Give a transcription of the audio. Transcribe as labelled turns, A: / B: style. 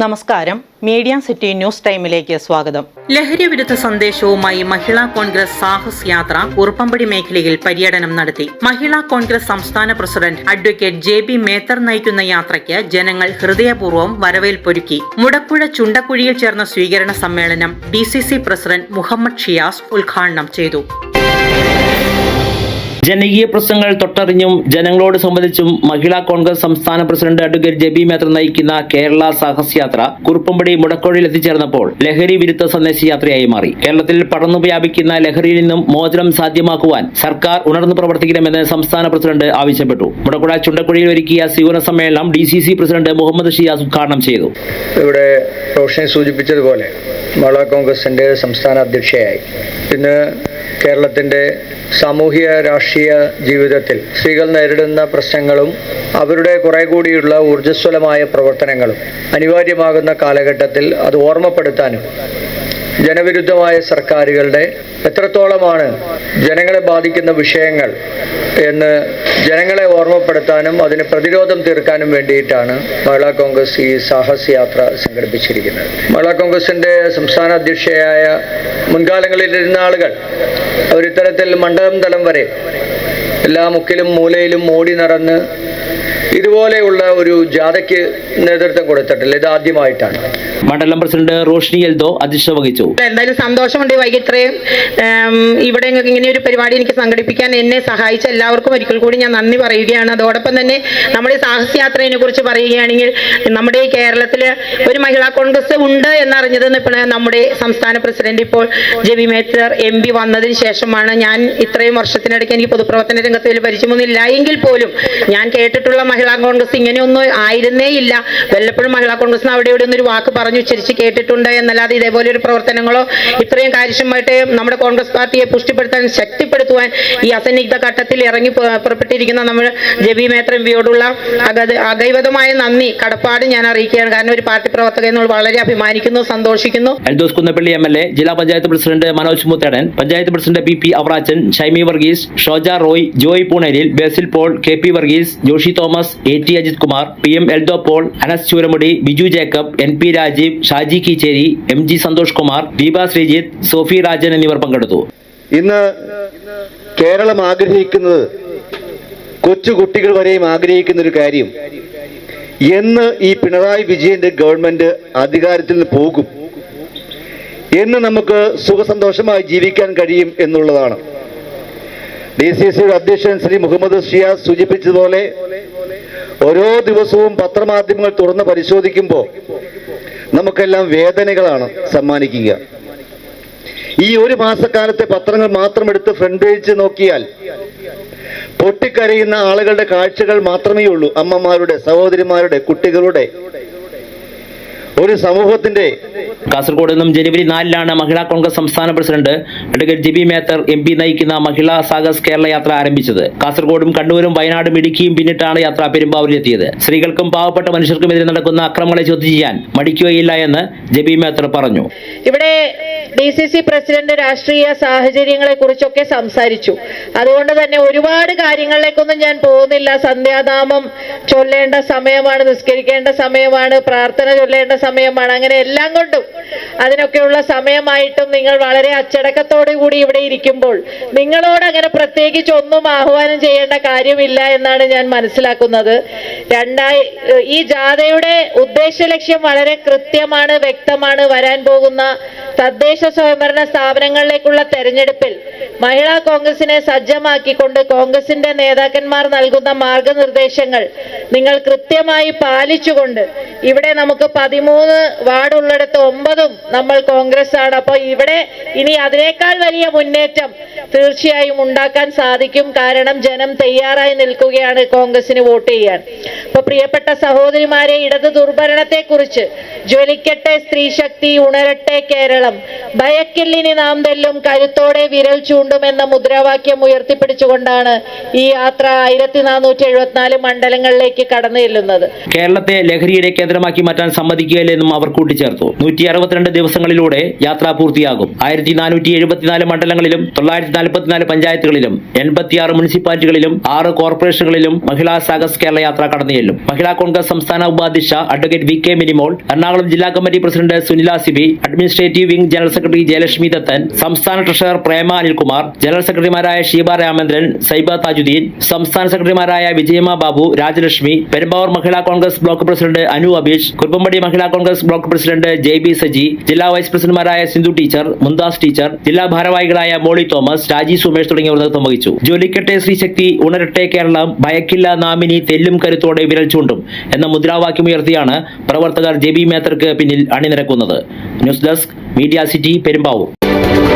A: നമസ്കാരം media city news ടൈമിലേക്ക് സ്വാഗതം ലഹരി വിരുദ്ധ സന്ദേശവുമായി മഹിളാ കോൺഗ്രസ് സാഹസ് യാത്ര കുറുപ്പമ്പടി മേഖലയിൽ പര്യടനം നടത്തി മഹിളാ കോൺഗ്രസ് സംസ്ഥാന president advocate J B Mather നയിക്കുന്ന യാത്രയ്ക്ക് ജനങ്ങൾ ഹൃദയപൂർവ്വം വരവേൽപ്പൊരുക്കി മുടക്കുഴ ചുണ്ടക്കുഴിയിൽ ചേർന്ന സ്വീകരണ സമ്മേളനം ഡി പ്രസിഡന്റ് മുഹമ്മദ് ഷിയാസ് ഉദ്ഘാടനം ചെയ്തു
B: ജനകീയ പ്രശ്നങ്ങൾ തൊട്ടറിഞ്ഞും ജനങ്ങളോട് സംബന്ധിച്ചും മഹിളാ കോൺഗ്രസ് സംസ്ഥാന പ്രസിഡന്റ് അഡ്വക്കേറ്റ് ജബി മേത്ര നയിക്കുന്ന കേരള സാഹസ്യാത്ര കുറുപ്പമ്പടി മുടക്കോഴിയിൽ എത്തിച്ചേർന്നപ്പോൾ ലഹരി വിരുദ്ധ സന്ദേശയാത്രയായി മാറി കേരളത്തിൽ പടർന്നു വ്യാപിക്കുന്ന ലഹരിയിൽ നിന്നും മോചനം സാധ്യമാക്കുവാൻ സർക്കാർ ഉണർന്നു പ്രവർത്തിക്കണമെന്ന് സംസ്ഥാന പ്രസിഡന്റ് ആവശ്യപ്പെട്ടു മുടക്കുഴ ചുണ്ടക്കുഴിയിൽ ഒരുക്കിയ സിവന സമ്മേളനം D C C president Muhammad Shiyas ഉദ്ഘാടനം ചെയ്തു
C: ഇവിടെ സൂചിപ്പിച്ചതുപോലെ കോൺഗ്രസിന്റെ സംസ്ഥാന അധ്യക്ഷയായി പിന്നെ കേരളത്തിന്റെ സാമൂഹിക രാഷ്ട്രീയ ദേശീയ ജീവിതത്തിൽ സ്ത്രീകൾ നേരിടുന്ന പ്രശ്നങ്ങളും അവരുടെ കുറെ കൂടിയുള്ള ഊർജ്ജസ്വലമായ പ്രവർത്തനങ്ങളും അനിവാര്യമാകുന്ന കാലഘട്ടത്തിൽ അത് ഓർമ്മപ്പെടുത്താനും ജനവിരുദ്ധമായ സർക്കാരുകളുടെ എത്രത്തോളമാണ് ജനങ്ങളെ ബാധിക്കുന്ന വിഷയങ്ങൾ എന്ന് ജനങ്ങളെ ഓർമ്മപ്പെടുത്താനും അതിന് പ്രതിരോധം തീർക്കാനും വേണ്ടിയിട്ടാണ് മഹിളാ കോൺഗ്രസ് ഈ സാഹസ് യാത്ര സംഘടിപ്പിച്ചിരിക്കുന്നത് മഹിളാ കോൺഗ്രസിൻ്റെ സംസ്ഥാന അധ്യക്ഷയായ മുൻകാലങ്ങളിലിരുന്ന ആളുകൾ അവരിത്തരത്തിൽ മണ്ഡലം തലം വരെ എല്ലാ മുക്കിലും മൂലയിലും മൂടി നിറഞ്ഞ് ഇതുപോലെയുള്ള ഒരു ജാഥയ്ക്ക് നേതൃത്വം കൊടുത്തിട്ടില്ല ഇത് ആദ്യമായിട്ടാണ് മണ്ഡലം പ്രസിഡന്റ് റോഷ്നി എൽദോ അധ്യക്ഷത വഹിച്ചു
D: എന്തായാലും സന്തോഷമുണ്ട് വൈകിട്ടേയും ഇവിടെ ഇങ്ങനെ ഒരു പരിപാടി എനിക്ക് സംഘടിപ്പിക്കാൻ എന്നെ സഹായിച്ച എല്ലാവർക്കും ഒരിക്കൽ കൂടി ഞാൻ നന്ദി പറയുകയാണ് അതോടൊപ്പം തന്നെ നമ്മുടെ സാഹസയാത്രയെ കുറിച്ച് പറയുകയാണെങ്കിൽ നമ്മുടെ കേരളത്തിൽ ഒരു മഹിളാ കോൺഗ്രസ് ഉണ്ട് എന്നറിഞ്ഞത് നമ്മുടെ സംസ്ഥാന പ്രസിഡന്റ് ഇപ്പോൾ ജെബി മേത്തർ എം പി വന്നതിന് ശേഷമാണ് ഞാൻ ഇത്രയും വർഷത്തിനിടയ്ക്ക് എനിക്ക് പൊതുപ്രവർത്തന രംഗത്ത് വലിയ പരിചയമൊന്നും ഇല്ല എങ്കിൽ പോലും ഞാൻ കേട്ടിട്ടുള്ള മഹിളാ മഹിളാ കോൺഗ്രസ് ഇങ്ങനെ ഒന്നും ആയിരുന്നേ ഇല്ല വല്ലപ്പോഴും മഹിളാ കോൺഗ്രസ് അവിടെ ഇവിടെ ഒന്നൊരു വാക്ക് പറഞ്ഞു ഉച്ചരിച്ച് കേട്ടിട്ടുണ്ട് എന്നല്ലാതെ ഇതേപോലെ ഒരു പ്രവർത്തനങ്ങളോ ഇത്രയും കാര്യക്ഷമമായിട്ട് നമ്മുടെ കോൺഗ്രസ് പാർട്ടിയെ പുഷ്ടിപ്പെടുത്താൻ ശക്തിപ്പെടുത്തുവാൻ ഈ അസന്നിഗ്ധ ഘട്ടത്തിൽ ഇറങ്ങി പുറപ്പെട്ടിരിക്കുന്ന നമ്മൾ ജബി മേത്ര എം പിയോടുള്ള അഗൈവതമായ നന്ദി കടപ്പാട് ഞാൻ അറിയിക്കുകയാണ് കാരണം ഒരു പാർട്ടി പ്രവർത്തകൻ എന്നുള്ള വളരെ അഭിമാനിക്കുന്നു സന്തോഷിക്കുന്നു
E: Eldhose Kunnappilly M L A ജില്ലാ panchayat president Manoj Muthedan panchayat president P P Avarachan Shymi Varghese Shoja Roy Joy പൂണേരിൽ Basil Paul K P Varghese Joshi Thomas Thomas A T Ajith Kumar P M Eldho Paul Anas Chooramudi Biju Jacob N P Rajeev Shaji Keecheri M G Santhosh Kumar Deepa Sreejith Sophy Rajan എന്നിവർ പങ്കെടുത്തു
F: ഇന്ന് കേരളം ആഗ്രഹിക്കുന്നത് കൊച്ചു കുട്ടികൾ വരെയും ആഗ്രഹിക്കുന്ന ഒരു കാര്യം എന്ന് ഈ പിണറായി വിജയന്റെ ഗവൺമെന്റ് അധികാരത്തിൽ നിന്ന് പോകും എന്ന് നമുക്ക് സുഖസന്തോഷമായി ജീവിക്കാൻ കഴിയും എന്നുള്ളതാണ് ഡി സി സിയുടെ അധ്യക്ഷൻ ശ്രീ മുഹമ്മദ് ഷിയാസ് സൂചിപ്പിച്ചതുപോലെ ഓരോ ദിവസവും പത്രമാധ്യമങ്ങൾ തുറന്ന് പരിശോധിക്കുമ്പോൾ നമുക്കെല്ലാം വേദനകളാണ് സമ്മാനിക്കുക ഈ ഒരു മാസക്കാലത്തെ പത്രങ്ങൾ മാത്രം എടുത്ത് ഫ്രണ്ട് പേജ് നോക്കിയാൽ പൊട്ടിക്കരയുന്ന ആളുകളുടെ കാഴ്ചകൾ മാത്രമേ ഉള്ളൂ അമ്മമാരുടെ സഹോദരിമാരുടെ കുട്ടികളുടെ ഒരു സമൂഹത്തിന്റെ
G: കാസർഗോഡ് നിന്നും ജനുവരി നാലിലാണ് മഹിളാ കോൺഗ്രസ് സംസ്ഥാന president advocate Jebi Mather M P നയിക്കുന്ന മഹിളാ സാഗസ് കേരള യാത്ര ആരംഭിച്ചത് കാസർഗോഡും കണ്ണൂരും വയനാടും ഇടുക്കിയും പിന്നിട്ടാണ് യാത്ര പെരുമ്പാവൂരിലെത്തിയത് സ്ത്രീകൾക്കും പാവപ്പെട്ട മനുഷ്യർക്കും എതിരെ നടക്കുന്ന അക്രമങ്ങളെ ചോദ്യം ചെയ്യാൻ മടിക്കുകയില്ല എന്ന് ജബി മേത്തർ പറഞ്ഞു
H: ഇവിടെ ഡി സി സി പ്രസിഡന്റ് രാഷ്ട്രീയ സാഹചര്യങ്ങളെ കുറിച്ചൊക്കെ സംസാരിച്ചു അതുകൊണ്ട് തന്നെ ഒരുപാട് കാര്യങ്ങളിലേക്കൊന്നും ഞാൻ പോകുന്നില്ല സന്ധ്യാനാമം ചൊല്ലേണ്ട സമയമാണ് നിസ്കരിക്കേണ്ട സമയമാണ് പ്രാർത്ഥന ചൊല്ലേണ്ട സമയമാണ് അങ്ങനെ എല്ലാം കൊണ്ടും അതിനൊക്കെയുള്ള സമയമായിട്ടും നിങ്ങൾ വളരെ അച്ചടക്കത്തോടു കൂടി ഇവിടെ ഇരിക്കുമ്പോൾ നിങ്ങളോട് അങ്ങനെ പ്രത്യേകിച്ച് ഒന്നും ആഹ്വാനം ചെയ്യേണ്ട കാര്യമില്ല എന്നാണ് ഞാൻ മനസ്സിലാക്കുന്നത് രണ്ടായി ഈ ജാഥയുടെ ഉദ്ദേശ ലക്ഷ്യം വളരെ കൃത്യമാണ് വ്യക്തമാണ് വരാൻ പോകുന്ന തദ്ദേശ തദ്ദേശ സ്വയംഭരണ സ്ഥാപനങ്ങളിലേക്കുള്ള തെരഞ്ഞെടുപ്പിൽ മഹിളാ കോൺഗ്രസിനെ സജ്ജമാക്കിക്കൊണ്ട് കോൺഗ്രസിന്റെ നേതാക്കന്മാർ നൽകുന്ന മാർഗനിർദ്ദേശങ്ങൾ നിങ്ങൾ കൃത്യമായി പാലിച്ചുകൊണ്ട് ഇവിടെ നമുക്ക് പതിമൂന്ന് വാർഡ് ഉള്ളിടത്ത് ഒമ്പതും നമ്മൾ കോൺഗ്രസ് ആണ് അപ്പോൾ ഇവിടെ ഇനി അതിനേക്കാൾ വലിയ മുന്നേറ്റം തീർച്ചയായും ഉണ്ടാക്കാൻ സാധിക്കും കാരണം ജനം തയ്യാറായി നിൽക്കുകയാണ് കോൺഗ്രസിന് വോട്ട് ചെയ്യാൻ അപ്പോൾ പ്രിയപ്പെട്ട സഹോദരിമാരെ ഇടത് ദുർഭരണത്തെക്കുറിച്ച് ജ്വലിക്കട്ടെ സ്ത്രീശക്തി ഉണരട്ടെ കേരളം ഭയക്കില്ലിനി നാം തെല്ലും കരുത്തോടെ വിരൽ ചൂണ്ടുമെന്ന മുദ്രാവാക്യം ഉയർത്തിപ്പിടിച്ചുകൊണ്ടാണ് ഈ യാത്ര ആയിരത്തി നാനൂറ്റി എഴുപത്തിനാല് മണ്ഡലങ്ങളിലേക്ക് കടന്നു ചെല്ലുന്നത്
I: കേരളത്തെ ലഹരിയുടെ കേന്ദ്രമാക്കി മാറ്റാൻ സമ്മതിക്കുകയില്ലെന്നും അവർ കൂട്ടിച്ചേർത്തു നൂറ്റി അറുപത്തിരണ്ട് ദിവസങ്ങളിലൂടെ യാത്ര പൂർത്തിയാകും ആയിരത്തി നാനൂറ്റി എഴുപത്തിനാല് മണ്ഡലങ്ങളിലും തൊള്ളായിരത്തി നാൽപ്പത്തിനാല് പഞ്ചായത്തുകളിലും എൺപത്തിയാറ് മുനിസിപ്പാലിറ്റികളിലും ആറ് കോർപ്പറേഷനുകളിലും മഹിളാ സാഗസ് കേരള യാത്ര കടന്നു ചെല്ലും മഹിളാ കോൺഗ്രസ് സംസ്ഥാന ഉപാധ്യക്ഷ advocate V K Minimol Ernakulam ജില്ലാ committee president Sunila Sibi administrative wing general secretary Jayalakshmi Dathan സംസ്ഥാന ട്രഷറർ പ്രേമ അനിൽകുമാർ ജനറൽ സെക്രട്ടറിമാരായ ഷീബ രാമേന്ദ്രൻ സൈബ താജുദ്ദീൻ സംസ്ഥാന സെക്രട്ടറിമാരായ Vijayamma Babu Rajalakshmi Perumbavoor Mahila Congress block president Anu Sabeesh Kuruppampady Mahila Congress block president J B Saji ജില്ലാ വൈസ് പ്രസിഡന്റുമാരായ സിന്ധു ടീച്ചർ മുന്താസ് ടീച്ചർ ജില്ലാ ഭാരവാഹികളായ മോളി തോമസ് രാജി സുമേഷ് തുടങ്ങിയവർ നേതൃത്വം വഹിച്ചു ജോലിക്കട്ടെ ശ്രീശക്തി ഉണരട്ടെ കേരളം ഭയക്കില്ല നാമിനി തെല്ലും കരുത്തോടെ വിരൽ ചൂണ്ടും എന്ന മുദ്രാവാക്യമുയർത്തിയാണ് പ്രവർത്തകർ ജെ ബി മേത്തർക്ക് പിന്നിൽ അണിനിരക്കുന്നത് news desk media city Perumbavoor